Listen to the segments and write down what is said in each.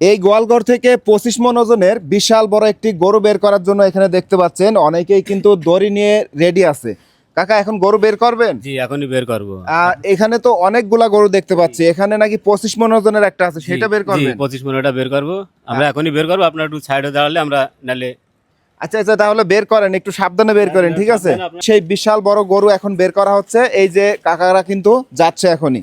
এই গোয়ালঘর থেকে পঁচিশ মন ওজনের বিশাল বড় একটি গরু বের করার জন্য এখানে দেখতে পাচ্ছেন অনেকেই কিন্তু দড়ি নিয়ে রেডি আছে। কাকা এখন গরু বের করবেন? জি এখনই বের করব। আহ, এখানে তো অনেকগুলা গরু দেখতে পাচ্ছি এখানে নাকি পঁচিশ মন ওজনের একটা আছে সেটা বের করবেন? পঁচিশ মিনিটটা বের করব। আমরা এখনই বের করব আপনার একটু সাইডে দাঁড়ালে আমরা নালে আচ্ছা আচ্ছা তাহলে বের করেন একটু সাবধানে বের করেন ঠিক আছে? সেই বিশাল বড় গরু এখন বের করা হচ্ছে এই যে কাকারা কিন্তু যাচ্ছে এখনই।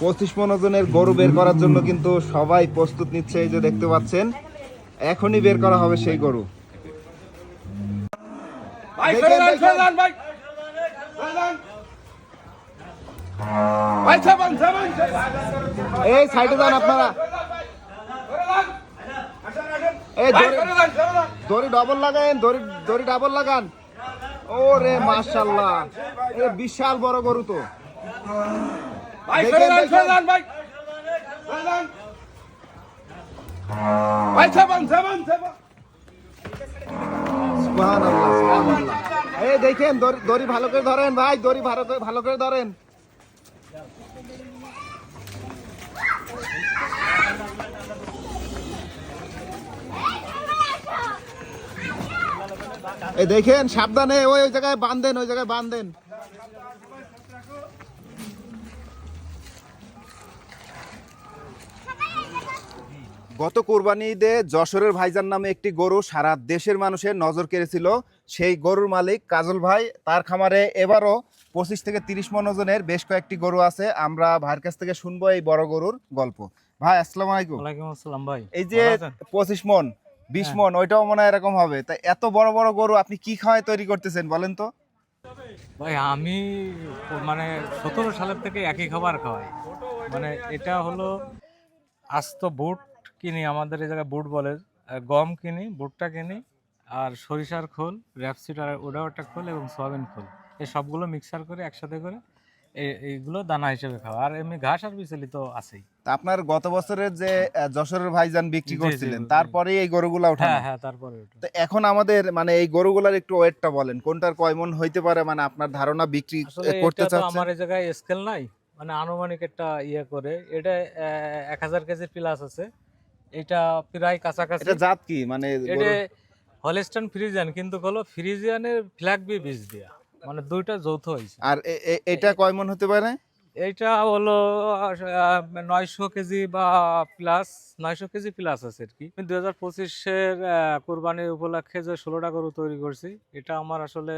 পঁচিশ মন ওজনের গরু বের করার জন্য কিন্তু সবাই প্রস্তুত নিচ্ছে এই যে দেখতে পাচ্ছেন। এখনই বের করা হবে সেই গরু। দেখেন। এই সাইডে যান আপনারা। এই দড়ি- ডবল লাগান দড়ি দড়ি ডাবল লাগান। ও রে মাশাল্লাহ এ বিশাল বড় গরু তো। এই দেখেন দড়ি- দড়ি ভালো করে ধরেন ভাই। দড়ি ভালো করে ভালো করে ধরেন। এই দেখেন, সাবধানে, ওই ওই জায়গায় বাঁধেন, ওই জায়গায় বাঁধেন। গত কোরবানি ঈদে যশোরের ভাইজান নামে একটি গরু সারা দেশের মানুষের নজর কেড়েছিল। সেই গরুর মালিক কাজল ভাই, তার খামারে এবারও পঁচিশ থেকে তিরিশ মন ওজনের বেশ কয়েকটি গরু আছে। আমরা ভাইয়ের কাছ থেকে শুনব এই বড় গরুর গল্প। ভাই আসসালাম আলাইকুম। ওয়ালাইকুম আসসালাম ভাই। এই যে পঁচিশ মন বিশ হ্যাঁ। মন ওইটাও মনে হয় এরকম হবে। তাই এত বড় বড় গরু আপনি কি খাওয়ায় তৈরি করতেছেন বলেন তো। ভাই আমি মানে সতেরো সালের থেকে একই খাবার খাওয়াই। মানে এটা হলো আস্ত বুট কিনি আমাদের এই জায়গায় বুট বলে। গম কিনি বুটটা কিনি আর সরিষার খোল র্যাপসিড আর ওটাও একটা খোল এবং সয়াবিন খোল। এই সবগুলো মিক্সার করে একসাথে করে এইগুলো দানা হিসেবে খাওয়া। আর এমনি ঘাস আর বিচলি তো আছেই। আপনার গত বছরের যে যশোরের ভাইজান বিক্রি করছিলেন তারপরে এই গরুগুলা ওঠা হ্যাঁ হ্যাঁ তারপরে তো এখন আমাদের মানে এই গরুগুলার একটু ওয়েটটা বলেন কোনটার কয় মন হইতে পারে মানে আপনার ধারণা বিক্রি করতে চাচ্ছেন? আমার এই জায়গায় স্কেল নাই মানে আনুমানিক একটা ইয়ে করে। এটা এক হাজার কেজি প্লাস আছে। এটা প্রায় কাছাকাছি। এটা জাত কি? মানে এটা হলিস্টান ফ্রিজিয়ান কিন্তু হলো ফ্রিজিয়ানের ফ্ল্যাগ বি বীজ দিয়া। মানে দুইটা যৌথ হয়েছে। আর এটা কয় মন হতে পারে? এইটা হলো নয়শো কেজি বা প্লাস নয়শো কেজি প্লাস আছে আর কি। দুই হাজার পঁচিশের কোরবানির উপলক্ষে যে ষোলোটা গরু তৈরি করছি এটা আমার আসলে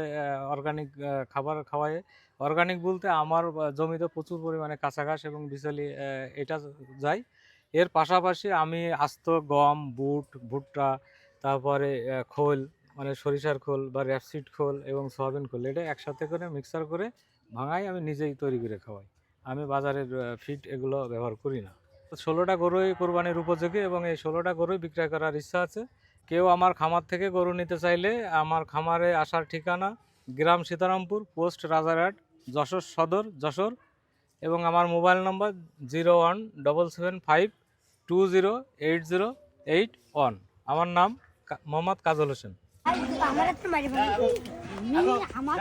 অর্গানিক খাবার খাওয়ায়। অর্গানিক বলতে আমার জমিতে প্রচুর পরিমাণে কাঁচা ঘাস এবং বিচলি এটা যায়। এর পাশাপাশি আমি আস্ত গম বুট ভুট্টা তারপরে খোল মানে সরিষার খোল বা র্যাপসিড খোল এবং সয়াবিন খোল, এটা একসাথে করে মিক্সার করে ভাঙাই আমি নিজেই তৈরি করে খাওয়াই। আমি বাজারের ফিট এগুলো ব্যবহার করি না। ষোলোটা গরুই কোরবানির উপযোগী এবং এই ষোলোটা গরুই বিক্রয় করার ইচ্ছা আছে। কেউ আমার খামার থেকে গরু নিতে চাইলে আমার খামারে আসার ঠিকানা গ্রাম সীতারামপুর, পোস্ট রাজারহাট, যশোর সদর, যশোর এবং আমার mobile number zero one double seven five two zero eight zero eight one. আমার নাম মোহাম্মদ কাজল হোসেন। আমার